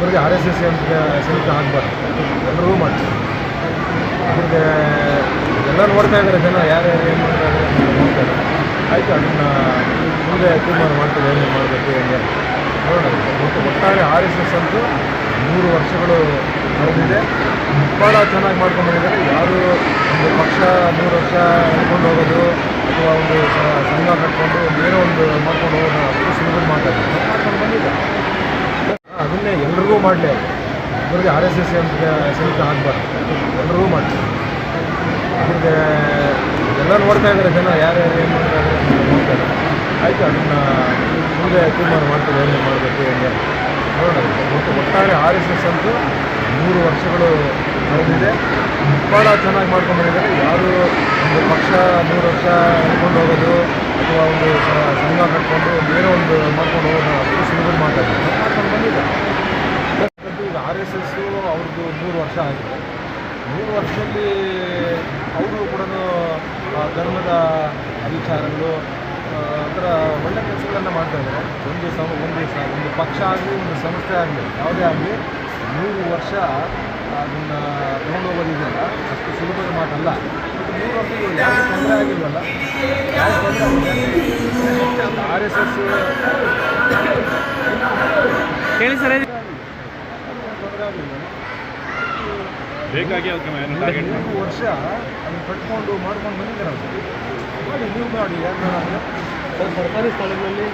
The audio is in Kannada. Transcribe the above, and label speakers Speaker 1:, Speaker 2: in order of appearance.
Speaker 1: ಇವ್ರಿಗೆ ಆರ್ ಎಸ್ ಎಸ್ ಅಂತ ಸಹಿತ ಆಗಬಾರ್ದು. ಎಲ್ಲರಿಗೂ ಮಾಡ್ತಾರೆ ಅವ್ರಿಗೆ ಎಲ್ಲ ನೋಡ್ತಾ ಇದ್ದಾರೆ ಜನ, ಯಾರ್ಯಾರು ಏನು ಮಾಡ್ತಾರೆ ನೋಡ್ತಾರೆ ಆಯಿತು, ಅದನ್ನು ಮುಂದೆ ತೀರ್ಮಾನ ಮಾಡ್ತೀವಿ, ಏನು ಮಾಡಬೇಕು ಹೆಂಗೆ ನೋಡೋಣ. ಮತ್ತು ಒಟ್ಟಾರೆ ಆರ್ ಎಸ್ ಎಸ್ ಅಂತೂ ಮೂರು ವರ್ಷಗಳು ನಡೆದಿದೆ. ಭಾಳ ಚೆನ್ನಾಗಿ ಮಾಡ್ಕೊಂಡು ಹೋಗಿದ್ದಾರೆ ಯಾರು ಒಂದು ಪಕ್ಷ, ಮೂರು ವರ್ಷ ಹಿಡ್ಕೊಂಡು ಹೋಗೋದು, ಅಥವಾ ಒಂದು ಸಂಘ ಕಟ್ಕೊಂಡು ಏನೋ ಒಂದು ಮಾಡ್ಕೊಂಡು ಹೋಗೋದು ಅಷ್ಟು ಸುಲಭದ ಮಾತಾಡಿ ಮಾಡ್ಕೊಂಡು ಬಂದಿದ್ದಾರೆ ಅದನ್ನೇ ಎಲ್ರಿಗೂ ಮಾಡಲಿ ಇವ್ರಿಗೆ ಆರ್ ಎಸ್ ಎಸ್ ಅಂತ ಸೀಮಿತ ಆಗಬಾರ್ದು ಎಲ್ಲರೂ ಮಾಡಲಿ. ಇವ್ರಿಗೆ ಎಲ್ಲ ನೋಡ್ತಾ ಇದ್ದಾರೆ ಜನ, ಯಾರ್ಯಾರು ಏನು ಮಾಡ್ತಾರೆ ನೋಡ್ತಾರೆ ಆಯಿತು, ಅದನ್ನು ಮುಂದೆ ತೀರ್ಮಾನ ಮಾಡ್ತಾರೆ ಏನು ಮಾಡಬೇಕು, ಹೇಗೆ. ನೋಡೋಣ. ಮತ್ತು ಒಟ್ಟಾರೆ ಆರ್ ಎಸ್ ಎಸ್ ಅಂತೂ ಮೂರು ವರ್ಷಗಳು ನಡೆದಿದೆ. ಭಾಳ ಚೆನ್ನಾಗಿ ಮಾಡ್ಕೊಂಡು ಬಂದಿದ್ದಾರೆ. ಯಾರು ಒಂದು ಪಕ್ಷ, ಮೂರು ವರ್ಷ ಹಿಡ್ಕೊಂಡು ಹೋಗೋದು ಅಥವಾ ಒಂದು ಸ- ಸಂಘ ಕಟ್ಕೊಂಡು ಒಂದು ಏನೋ ಒಂದು ಮಾಡ್ಕೊಂಡು ಹೋಗೋದು ಅಷ್ಟು ಸುಲಭದ ಮಾತಾಡಿ ಮಾಡ್ಕೊಂಡು ಬಂದಿದ್ದಾರೆ ಈಗ ಆರ್ ಎಸ್ ಎಸ್ಸು ಅವ್ರದ್ದು ಮೂರು ವರ್ಷ ಆಗಿದೆ. ಮೂರು ವರ್ಷದಲ್ಲಿ ಅವರು ಕೂಡ ಧರ್ಮದ ವಿಚಾರಗಳು ಒಂಥರ ಒಳ್ಳೆ ಕೆಲಸಗಳನ್ನು ಮಾಡ್ತಾ ಇದ್ದಾರೆ. ಒಂದು ಸಮ ಒಂದು ಸ, ಒಂದು ಪಕ್ಷ ಆಗಲಿ, ಒಂದು ಸಂಸ್ಥೆ ಆಗಲಿ, ಯಾವುದೇ ಆಗಲಿ, ಮೂರು ವರ್ಷ ಅದನ್ನು ತಗೊಂಡೋಗೋದಿದೆಯಲ್ಲ ಅಷ್ಟು ಸುಲಭದ ಮಾತಲ್ಲ. ಮೂರು ವರ್ಷ ಯಾರಿಗೂ ತೊಂದರೆ ಆಗಿಲ್ವಲ್ಲ ಆರ್ ಎಸ್ ಎಸ್
Speaker 2: ಹೇಳಿ ಸರ್
Speaker 1: ತೊಂದರೆ ಆಗಲಿಲ್ಲ
Speaker 2: ಬೇಕಾಗಿ ಅದಕ್ಕೆ
Speaker 1: ಮೂರು ವರ್ಷ ಅದನ್ನು ಕಟ್ಕೊಂಡು ಮಾಡ್ಕೊಂಡು ಬಂದಿದ್ದಾರೆ? ನೀವು ನೋಡಿ ಯಾರು ಸರ್ಕಾರಿ ಸ್ಥಳಗಳಲ್ಲಿ